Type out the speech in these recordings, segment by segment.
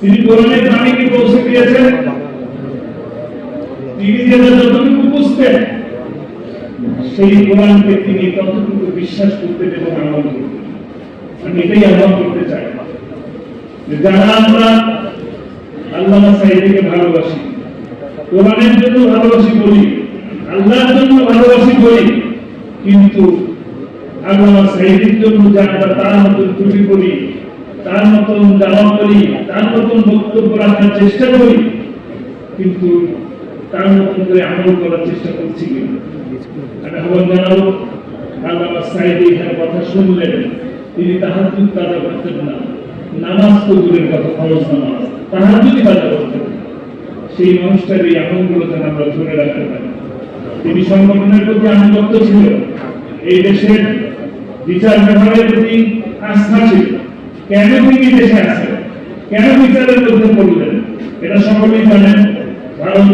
তিনি কোরআনের বাণীকে পৌঁছে দিয়েছেন তিনি যেটা যতটুকু বুঝতেন, সেই কোরআনকে তিনি ততটুকু বিশ্বাস করতেন এবং আমল করতেন। আমি এটাই আহ্বান করতে চাই। যারা আমরা আল্লাহ সাইদিকে ভালোবাসি, কোরআনের জন্য ভালোবাসি বলি, আল্লাহর জন্য ভালোবাসি বলি, কিন্তু আল্লাহ সাইদির জন্য যে তার মতন ত্রুটি করি তার মতন দাওয়া করি, তার মতন বক্তব্য রাখার চেষ্টা করি, কিন্তু তার মতন করে আমল করার চেষ্টা করছি নামাজ নামাজ। তিনি সংগঠনের প্রতি আনুগত্য ছিল। এই দেশের বিচার বিভাগের প্রতি আস্থা ছিল। কেন তিনি দেশে আছেন কেন বিচারের মধ্যে পড়লেন? এটা সকলেই জানেন। ভারত,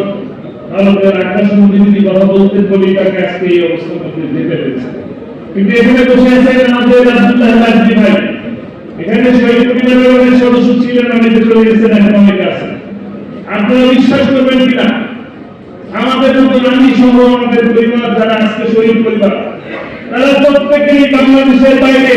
ভারতের আকাশ মন্ত্রী কথা বলতে বলি তাকে আজকে এই অবস্থার মধ্যে যেতে হয়েছে কিন্তু এখানে বসে আছেন আমাদের রাজুল্লাহ রাজনী ভাই। এখানে শহীদ পরিবারের সদস্য ছিলেন চলে গেছেন, এখন অনেকে আছেন। আপনারা বিশ্বাস করবেন কিনা? আমাদের মতো সহ আমাদের পরিবার, যারা আজকে শহীদ পরিবার, তারা প্রত্যেকেই বাংলাদেশের বাইরে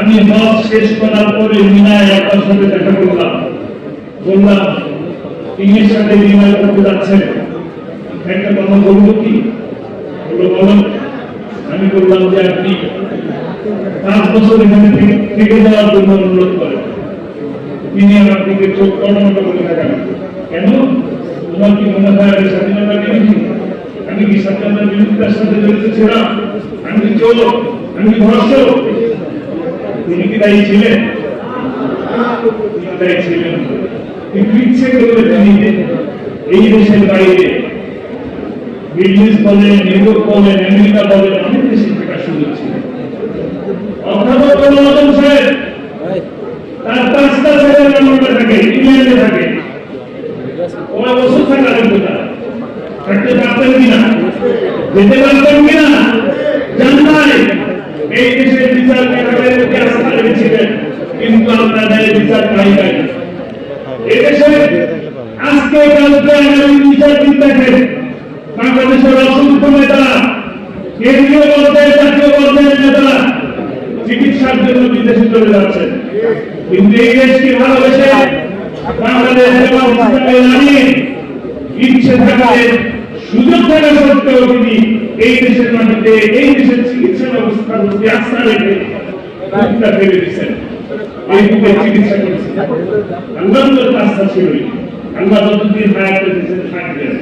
আমি হজ শেষ করার পরে মিনায় আপনার সাথে দেখা করলাম। বললাম কিংয়ের সাথে বিনিময় করতে যাচ্ছেন? একটা কথা বলব কি? বলল বলো আমি বললাম যে আপনি পাঁচ বছর এখানে থেকে- যাওয়ার জন্য অনুরোধ করেন। তিনি আমার দিকে চোখ কর্মটা করে থাকেন। কেন? তোমার কি মনে হয় আমি স্বাধীনতা বিরোধী? আমি কি স্বাধীনতার বিরোধিতার সাথে জড়িত ছিলাম? আমি কি চোর? আমি কি ধর্ষক তিনি কি দায়ী ছিলেন? দায়ী ছিলেন? কিন্তু ইচ্ছে করলে তিনি এই দেশের বাইরে বিজনেস বলেন ইউরোপ বলেন, আমেরিকা বলেন, অনেক দেশে থাকে কয় বছর থাকতে পারতেন কিনা? যেতে পারতেন কিনা? জান নাই এই দেশের বিচার বিভাগের প্রতি আস্থা রেখেছিলেন কিন্তু আপনাদের বিচার পাই নাই। এদেশে আজকে কালকে আগামী দেখেন বাংলাদেশের অসংখ্য নেতা, কেন্দ্রীয় পর্যায়ে জাতীয় পর্যায়ের নেতা চিকিৎসার জন্য বিদেশে চলে যাচ্ছেন। কিন্তু এই দেশকে ভালোবেসে বাংলাদেশ এবং এই চিকিৎসা করেছেন আল্লাহর আস্থা ছিলই আল্লাহ যতদিন থাকবেন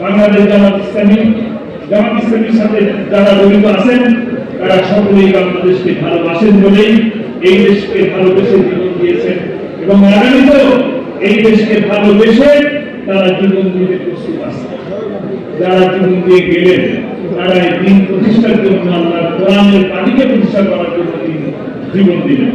বাংলাদেশ জামাত ইসলামী, জামাত ইসলামীর সাথে যারা জড়িত আছেন, তারা সকলেই বাংলাদেশকে ভালোবাসেন বলেই এই দেশকে ভালোবেসে জীবন দিয়েছেন। এবং আগামীতেও এই দেশকে ভালোবেসে তারা জীবন দিতে প্রস্তুত আছে। যারা জীবন দিয়ে গেলেন, তারা এই দিন প্রতিষ্ঠার জন্য আল্লাহ কোরআনের পানিকে প্রতিষ্ঠা করার জন্য জীবন দিলেন।